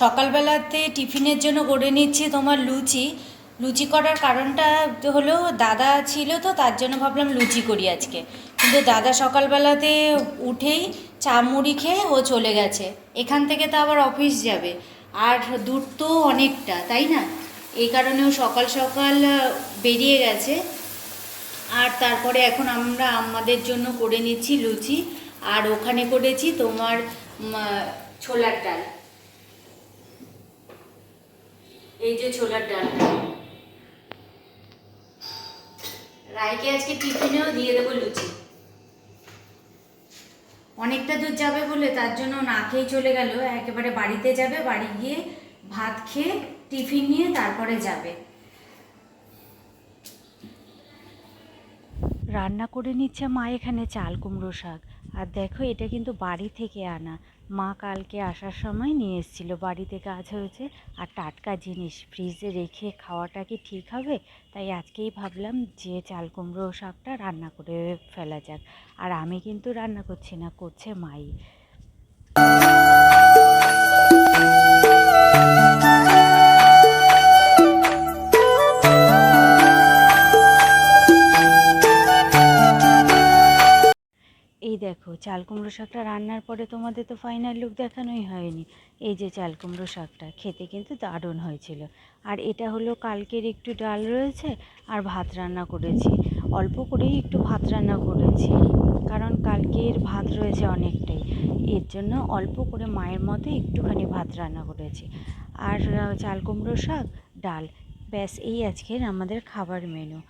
সকালবেলাতে টিফিনের জন্য করে নিচ্ছি তোমার লুচি। লুচি করার কারণটা হলো দাদা ছিল তো, তার জন্য ভাবলাম লুচি করি আজকে। কিন্তু দাদা সকালবেলাতে উঠেই চা মুড়ি খেয়ে ও চলে গেছে। এখান থেকে তো আবার অফিস যাবে। আর দূর তো অনেকটা, তাই না? এই কারণেও সকাল সকাল বেরিয়ে গেছে। আর তারপরে এখন আমরা আমাদের জন্য করে নিচ্ছি লুচি। আর ওখানে করেছি তোমার ছোলার ডাল। এই যে ছোলার ডালটা। রায়কে আজকে টিফিনেও দিয়ে দেবো লুচি। অনেকটা দূর যাবে বলে তার জন্য না খেয়ে চলে গেল। একেবারে বাড়িতে যাবে, বাড়ি গিয়ে ভাত খেয়ে টিফিন নিয়ে তারপরে যাবে। রান্না করে নিচ্ছে মা এখানে চাল কুমড়ো শাক। আর দেখো, এটা কিন্তু বাড়ি থেকে আনা। মা কালকে আসার সময় নিয়ে এসেছিল। বাড়িতে কাজ হয়েছে। আর টাটকা জিনিস, ফ্রিজে রেখে খাওয়াটা কি ঠিক হবে? তাই আজকেই ভাবলাম যে চাল কুমড়ো শাকটা রান্না করে ফেলা যাক। আর আমি কিন্তু রান্না করছি না, করছে মাই। দেখো, চাল কুমড়ো শাকটা রান্নার পরে তোমাদের তো ফাইনাল লুক দেখানোই হয়নি। এই যে চাল কুমড়ো শাকটা, খেতে কিন্তু দারুণ হয়েছিল। আর এটা হলো কালকের একটু ডাল রয়েছে, আর ভাত রান্না করেছি। অল্প করেই একটু ভাত রান্না করেছি, কারণ কালকের ভাত রয়েছে অনেকটাই। এর জন্য অল্প করে মায়ের মতো একটুখানি ভাত রান্না করেছি। আর চাল কুমড়ো শাক, ডাল, ব্যাস, এই আজকের আমাদের খাবার মেনু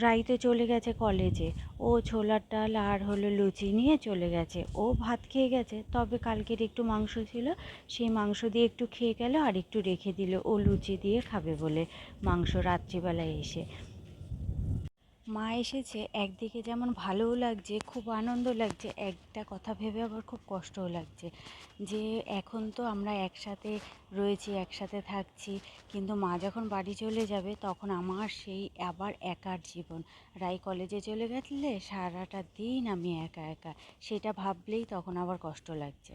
রাইতে চলে গেছে কলেজে। ও ছোলার ডাল আর হলো লুচি নিয়ে চলে গেছে। ও ভাত খেয়ে গেছে, তবে কালকের একটু মাংস ছিল। সেই মাংস দিয়ে একটু খেয়ে গেল আর একটু রেখে দিল। ও লুচি দিয়ে খাবে বলে মাংস রাত্রিবেলায় এসে। মা এসেছে, একদিকে যেমন ভালোও লাগছে, খুব আনন্দ লাগছে, একটা কথা ভেবে আবার খুব কষ্টও লাগছে যে এখন তো আমরা একসাথে রয়েছি, একসাথে থাকছি, কিন্তু মা যখন বাড়ি চলে যাবে তখন আমার সেই আবার একার জীবন। রাই কলেজে চলে গেলে সারাটা দিন আমি একা একা, সেটা ভাবলেই তখন আবার কষ্ট লাগছে।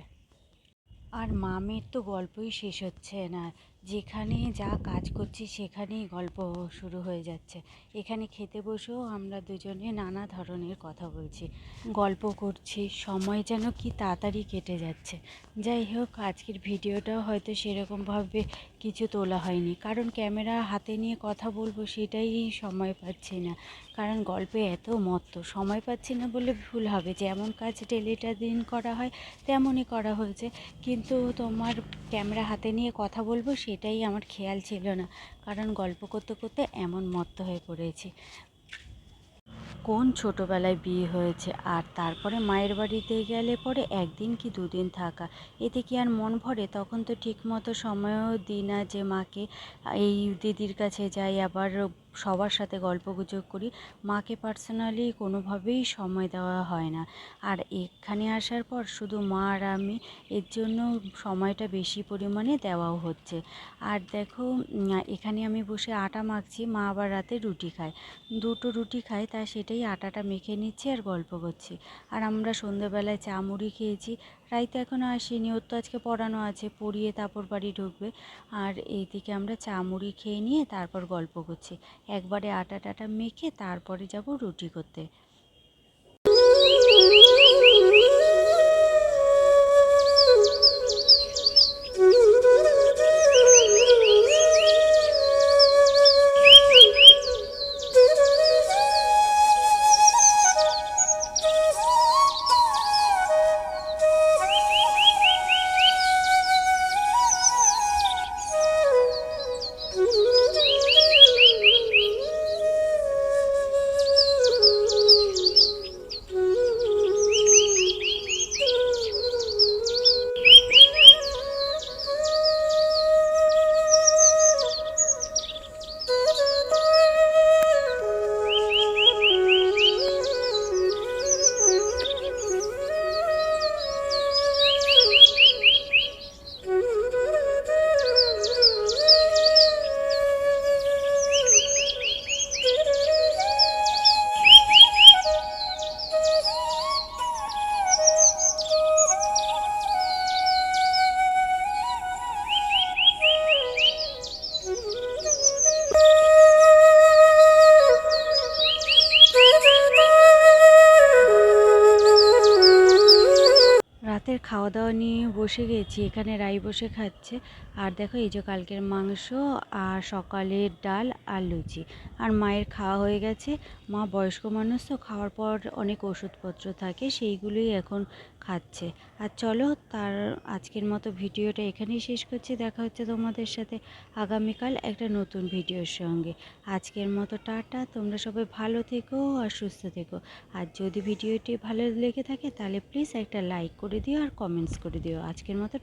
আর মামের তো গল্পই শেষ হচ্ছে না। যেখানে যা কাজ করছি সেখানেই গল্প শুরু হয়ে যাচ্ছে। এখানে খেতে বসেও আমরা দুজনে নানা ধরনের কথা বলছি। গল্প করছি, সময় যেন কি তাড়াতাড়ি কেটে যাচ্ছে। যাই হোক, আজকের ভিডিওটাও হয়তো সেরকমভাবে কিছু তোলা হয়নি। কারণ ক্যামেরা হাতে নিয়ে কথা বলব সেটাই সময় পাচ্ছি না। কারণ গল্পে এত মত্ত, সময় পাচ্ছি না বলে ভুল হবে। যেমন কাজ ডেলিটা দিন করা হয়, তেমনই করা হয়েছে। কিন্তু তোমার ক্যামেরা হাতে নিয়ে কথা বলব সেটাই আমার খেয়াল ছিল না। কারণ গল্প করতে করতে এমন মত্ত হয়ে পড়েছি। কোন ছোটোবেলায় বিয়ে হয়েছে? আর তারপরে মায়ের বাড়িতে গেলে পরে একদিন কি দুদিন থাকা? এতে কি আর মন ভরে? তখন তো ঠিক মতো সময়ও দিই না যে মাকে, এই দিদির কাছে যাই, আবার সবার সাথে গল্প গুজব করি। মাকে পার্সোনালি কোনোভাবেই সময় দেওয়া হয় না। আর এখানে আসার পর শুধু মা আর আমি, এর জন্য সময়টা বেশি পরিমাণে দেওয়াও হচ্ছে। আর দেখো এখানে আমি বসে আটা মাখছি, মা আবার রাতে রুটি খায়। দুটো রুটি খায় তা সেটাই আটাটা মেখে নিচ্ছি আর গল্প করছি। আর আমরা সন্ধ্যেবেলায় চা মুড়ি খেয়েছি রাইতে এখনও আসেনি, ওর তো আজকে পড়ানো আছে, পড়িয়ে তারপর বাড়ি ঢুকবে। আর এইদিকে আমরা চা মুড়ি খেয়ে নিয়ে তারপর গল্প করছি। একবারে আটা টাটা মেখে তারপরে যাব রুটি করতে। খাওয়া দাওয়া নিয়ে বসে গেছি। এখানে রাই বসে খাচ্ছে। আর দেখো এই যে কালকের মাংস আর সকালের ডাল আর লুচি। আর মায়ের খাওয়া হয়ে গেছে। মা বয়স্ক মানুষ তো খাওয়ার পর অনেক ওষুধপত্র থাকে, সেইগুলোই এখন খাচ্ছে। আর চলো তার আজকের মতো ভিডিওটা এখানেই শেষ করছি। দেখা হচ্ছে তোমাদের সাথে আগামীকাল একটা নতুন ভিডিওর সঙ্গে। আজকের মতো টাটা। তোমরা সবাই ভালো থেকো আর সুস্থ থেকো। আর যদি ভিডিওটি ভালো লেগে থাকে তাহলে প্লিজ একটা লাইক করে দিও। আর কমেন্টস করে দিও। আজকের মতো